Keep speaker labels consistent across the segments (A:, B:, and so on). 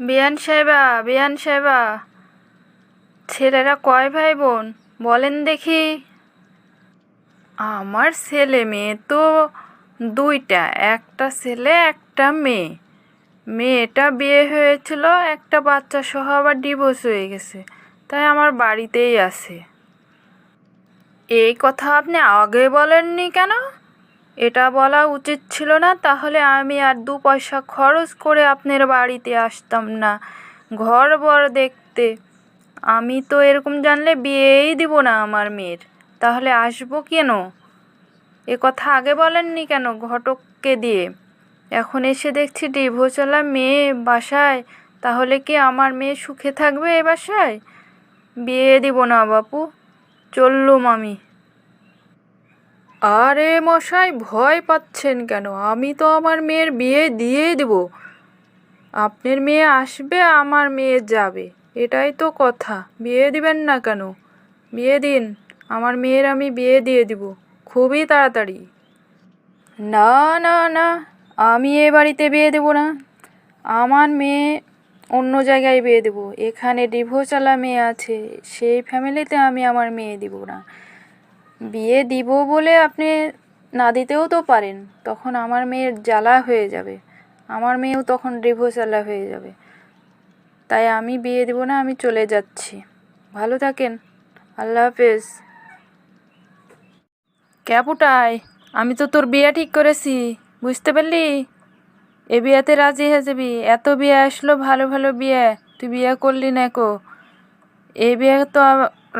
A: বিয়ান সাহেবা বিয়ান সাহেবা। ছেলেরা কয় ভাই বোন বলেন দেখি। আমার ছেলে মেয়ে তো দুইটা, একটা ছেলে, একটা মেয়ে। মেয়েটা বিয়ে হয়েছিল, একটা বাচ্চা সহ আবার ডিভোর্স হয়ে গেছে, তাই আমার বাড়িতেই আছে। এই কথা আপনি আগে বলেননি কেন? এটা বলা উচিত ছিল না, তাহলে আমি আর দু পয়সা খরচ করে আপনার বাড়িতে আসতাম না। ঘর বর দেখতে। আমি তো এরকম জানলে বিয়েই দিব না আমার মেয়ের। তাহলে আসব কেন? এ কথা আগে বলেননি কেন ঘটককে দিয়ে? এখন এসে দেখছি ডিভোচলা মেয়ে বাসায়। তাহলে কি আমার মেয়ে সুখে থাকবে এ বাসায়? বিয়ে দিব না বাপু। চললুম আমি। আরে মশাই, ভয় পাচ্ছেন কেন? আমি তো আমার মেয়ের বিয়ে দিয়েই দেব। আপনার মেয়ে আসবে, আমার মেয়ে যাবে। এটাই তো কথা। বিয়ে দিবেন না কেন? বিয়ে দিন। আমার মেয়ের আমি বিয়ে দিয়ে দিব। খুবই তাড়াতাড়ি। না না না। আমি এ বাড়িতে বিয়ে দেবো না। আমার মেয়ে অন্য জায়গায় বিয়ে দেবো। এখানে ডিভোর্সওয়ালা মেয়ে আছে। সেই ফ্যামিলিতে আমি আমার মেয়ে দিব না। বিয়ে দিব বলে আপনি না দিতেও তো পারেন, তখন আমার মেয়ের জ্বালা হয়ে যাবে। আমার মেয়েও তখন ডিভোর্সওয়ালা হয়ে যাবে। তাই আমি বিয়ে দেবো না, আমি চলে যাচ্ছি। ভালো থাকেন। আল্লাহ হাফেজ। ক্যাপুটাই, আমি তো তোর বিয়ে ঠিক করেছি, বুঝতে পারলি? এ বিয়েতে রাজি হয়ে যাবি। এত বিয়ে আসলো, ভালো ভালো বিয়ে। তুই বিয়ে করলি না কো। এ বিয়ে তো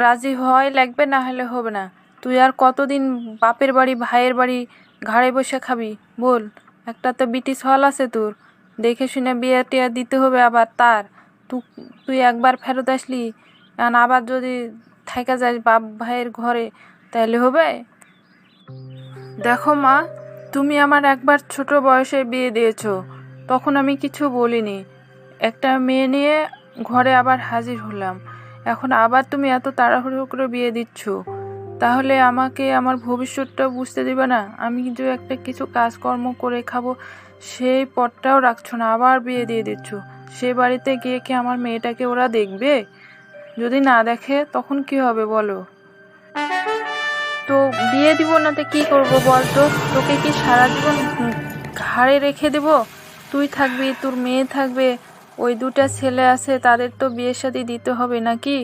A: রাজি হয় লাগবে, না হলে হবে না। তুই আর কতদিন বাপের বাড়ি, ভাইয়ের বাড়ি ঘাড়ে বসে খাবি? বল, একটা তো ব্রিটিশ হল আছে তোর। দেখে শুনে বিয়ে টিয়ে দিতে হবে আবার তার। তুই একবার ফেরত আসলি এখন আবার যদি থাকা যাস বাপ ভাইয়ের ঘরে, তাহলে হবে? দেখো মা, তুমি আমার একবার ছোট বয়সে বিয়ে দিয়েছ, তখন আমি কিছু বলিনি। একটা মেয়ে নিয়ে ঘরে আবার হাজির হলাম। এখন আবার তুমি এত তাড়াহুড়ো করে বিয়ে দিচ্ছ। তাহলে আমাকে আমার ভবিষ্যৎটা বুঝতে দিবে না? আমি যে একটা কিছু কাজকর্ম করে খাব, সেই পথটাও রাখছো না, আবার বিয়ে দিয়ে দিচ্ছ। সে বাড়িতে গিয়ে কি আমার মেয়েটাকে ওরা দেখবে? যদি না দেখে, তখন কি হবে বলো? তো বিয়ে দিব না তো কি করব বল তো তোকে কি সারা জীবন ঘাড়ে রেখে দেব? তুই থাকবি, তোর মেয়ে থাকবে, ওই দুটা ছেলে আছে, তাদের তো বিয়ে শাদি দিতে হবে নাকি?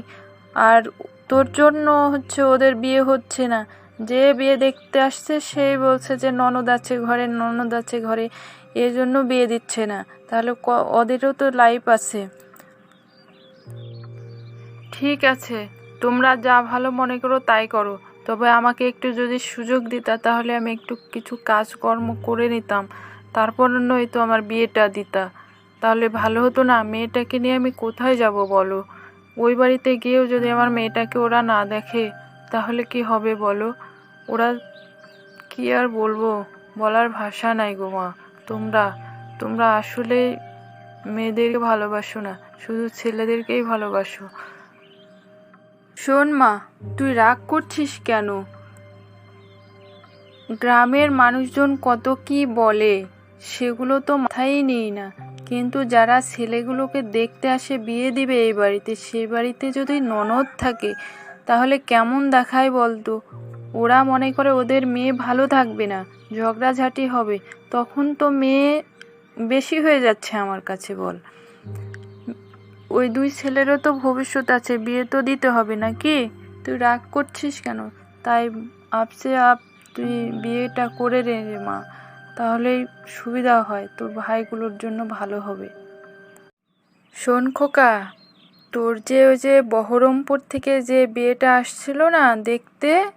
A: আর তোর জন্য হচ্ছে ওদের বিয়ে হচ্ছে না। যে বিয়ে দেখতে আসছে, সেই বলছে যে ননদ আছে ঘরে, ননদ আছে ঘরে এই জন্য বিয়ে দিচ্ছে না। তাহলে ওদেরও তো লাইফ আছে। ঠিক আছে, তোমরা যা ভালো মনে করো তাই করো। তবে আমাকে একটু যদি সুযোগ দিতা, তাহলে আমি একটু কিছু কাজকর্ম করে নিতাম। তারপর নয়তো আমার বিয়েটা দিতা। তাহলে ভালো হতো না, মেয়েটাকে নিয়ে আমি কোথায় যাব বলো? ওই বাড়িতে গিয়েও যদি আমার মেয়েটাকে ওরা না দেখে, তাহলে কি হবে বলো? ওরা কি আর বলব? বলার ভাষা নাই গো মা। তোমরা তোমরা আসলে মেয়েদেরকে ভালোবাসো না, শুধু ছেলেদেরকেই ভালোবাসো। শোন মা, তুই রাগ করছিস কেন? গ্রামের মানুষজন কত কি বলে, সেগুলো তো মাথায় নেই না। কিন্তু যারা ছেলেগুলোকে দেখতে আসে বিয়ে দিবে এই বাড়িতে সেই বাড়িতে যদি ননদ থাকে, তাহলে কেমন দেখায় বলতো? ওরা মনে করে ওদের মেয়ে ভালো থাকবে না, ঝগড়াঝাটি হবে। তখন তো মেয়ে বেশি হয়ে যাচ্ছে আমার কাছে বল। ওই দুই ছেলেরও তো ভবিষ্যৎ আছে, বিয়ে তো দিতে হবে নাকি? তুই রাগ করছিস কেন? তাই আপসে আপ তুই বিয়েটা করে রে মা। তাহলেই সুবিধা হয়, তোর ভাইগুলোর জন্য ভালো হবে। শোন খোকা, তোর যে ওই যে বহরমপুর থেকে যে বিয়েটা আসছিল না দেখতে,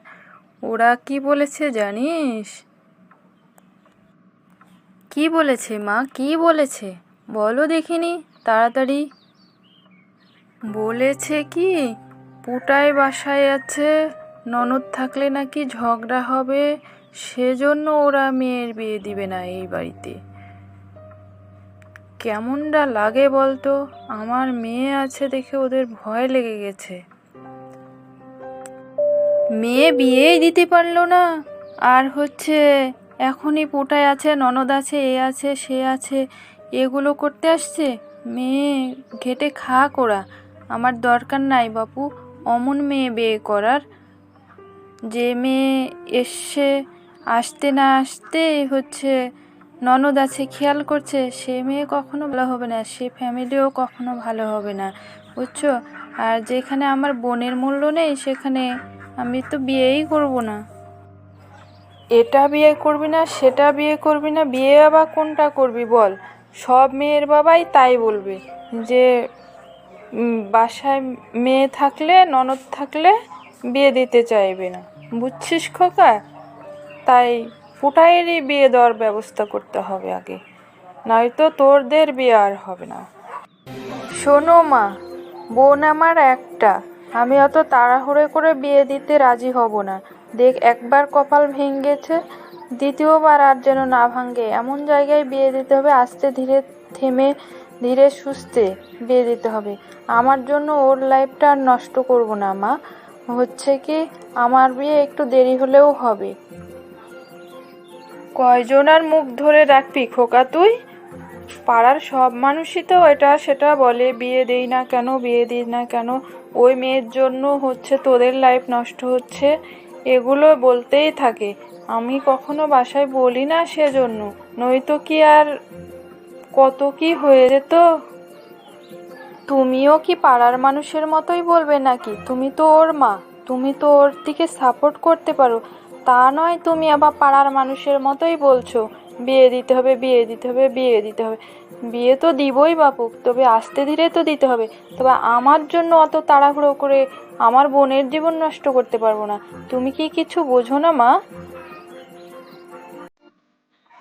A: ওরা কি বলেছে জানিস? কি বলেছে মা? কি বলেছে? বলো দেখিনি, তাড়াতাড়ি। বলেছে কি? পুটায় বাসায় আছে, ননদ থাকলে নাকি ঝগড়া হবে সেজন্য ওরা মেয়ের বিয়ে দিবে না এই বাড়িতে। কেমনটা লাগে বলতো? আমার মেয়ে আছে দেখে ওদের ভয় লেগে গেছে। মেয়ে বিয়েই দিতে পারল না। আর হচ্ছে, এখনই পোটায় আছে, ননদ আছে, এ আছে, সে আছে, এগুলো করতে আসছে? মেয়ে ঘেটে খা কোরা আমার দরকার নাই বাপু, অমন মেয়ে বিয়ে করার। যে মেয়ে এসে আসতে না আসতে হচ্ছে, ননদ আছে, খেয়াল করছে, সে মেয়ে কখনো ভালো হবে না, সে ফ্যামিলিও কখনো ভালো হবে না, বুঝছ? আর যেখানে আমার বোনের মূল্য নেই, সেখানে আমি তো বিয়েই করব না। এটা বিয়ে করবি না, সেটা বিয়ে করবি না, বিয়ে আবার কোনটা করবি বল? সব মেয়ের বাবাই তাই বলবে, যে বাসায় মেয়ে থাকলে, ননদ থাকলে বিয়ে দিতে চাইবে না, বুঝছিস খোকা? তাই ফুটাইয়েরই বিয়ে দেওয়ার ব্যবস্থা করতে হবে আগে। নয়তো তোরদের বিয়ে আর হবে না। শোনো মা, বোন আমার একটা। আমি অত তাড়াহুড়ো করে বিয়ে দিতে রাজি হব না। দেখ, একবার কপাল ভেঙেছে, দ্বিতীয়বার আর যেন না ভাঙে। এমন জায়গায় বিয়ে দিতে হবে, আস্তে ধীরে থেমে ধীরে সুস্থে বিয়ে দিতে হবে। আমার জন্য ওর লাইফটা আর নষ্ট করব না মা। হচ্ছে কি, আমার বিয়ে একটু দেরি হলেও হবে। কয়জনার মুখ ধরে রাখবি, খোকা তুই? পাড়ার সব মানুষই তো এটা, সেটা বলে, বিয়ে দেই না কেন, বিয়ে দিই না কেন? ওই মেয়ের জন্য হচ্ছে তোদের লাইফ নষ্ট হচ্ছে। এগুলো বলতেই থাকে। আমি কখনো বাসায় বলি না সেজন্য। নয়তো কি আর কত কি হয়ে যেত? তুমিও কি পাড়ার মানুষের মতোই বলবে নাকি? তুমি তো ওর মা। তুমি তো ওর দিকে সাপোর্ট করতে পারো। তা নয়, তুমি আবার পাড়ার মানুষের মতোই বলছো। বিয়ে দিতে হবে, বিয়ে দিতে হবে, বিয়ে দিতে হবে। বিয়ে তো দিবই বাপু, তবে আস্তে ধীরে তো দিতে হবে। তবে আমার জন্য অত তাড়াহুড়ো করে আমার বোনের জীবন নষ্ট করতে পারব না। তুমি কি কিছু বোঝো না, মা?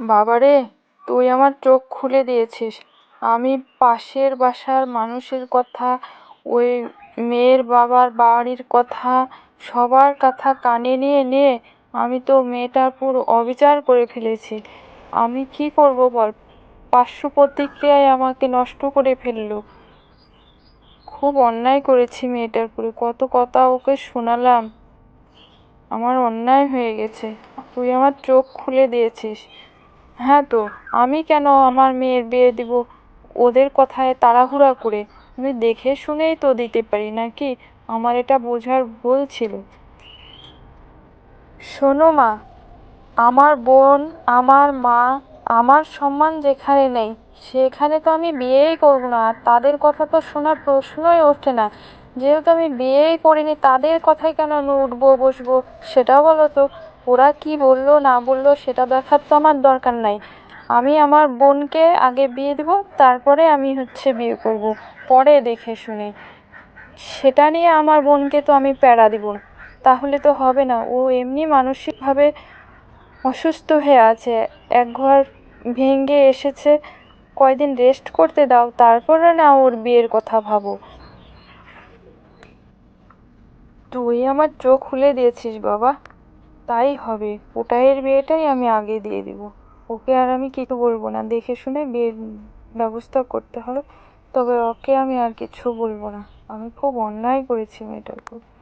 A: বাবারে, তুই আমার চোখ খুলে দিয়েছিস। আমি পাশের বাসার মানুষের কথা, ওই মেয়ের বাবার বাড়ির কথা, সবার কথা কানে নিয়ে নিয়ে আমি তো মেয়েটার পুরো অবিচার করে ফেলেছি। আমি কি করব বল? পার্শ্ব প্রতিক্রিয়ায় আমাকে নষ্ট করে ফেলল। খুব অন্যায় করেছি মেয়েটার উপরে। কত কথা ওকে শোনালাম। আমার অন্যায় হয়ে গেছে। তুই আমার চোখ খুলে দিয়েছিস। হ্যাঁ তো, আমি কেন আমার মেয়ের বিয়ে দিব? ওদের কথায় তাড়াহুড়া করে। আমি দেখে শুনেই তো দিতে পারি, নাকি? আমার এটা বোঝার ভুল ছিল। শোনো মা, আমার বোন, আমার মা, আমার সম্মান যেখানে নেই, সেখানে তো আমি বিয়েই করব না। আর তাদের কথা তো শোনার প্রশ্নই ওঠে না। যেহেতু আমি বিয়েই করিনি, তাদের কথায় কেন আমি উঠবো, বসবো সেটা বলো তো। ওরা কি বলল, না বলল, সেটা দেখার তো আমার দরকার নাই। আমি আমার বোনকে আগে বিয়ে দেবো, তারপরে আমি হচ্ছে বিয়ে করব। পরে দেখে শুনে। সেটা নিয়ে আমার বোনকে তো আমি প্যারা দিব। তাহলে তো হবে না। ও এমনি মানসিকভাবে অসুস্থ হয়ে আছে। এক ঘর ভেঙে এসেছে। কয়দিন রেস্ট করতে দাও, তারপরে না ওর বিয়ের কথা ভাবো। তুই আমার চোখ খুলে দিয়েছিস বাবা। তাই হবে। ওটাইয়ের বিয়েটাই আমি আগে দিয়ে দিব। ওকে আর আমি কিছু বলব না। দেখে শুনে বিয়ের ব্যবস্থা করতে হবে। তবে ওকে আমি আর কিছু বলব না। আমি খুব অন্যায় করেছি মেয়েটার উপর।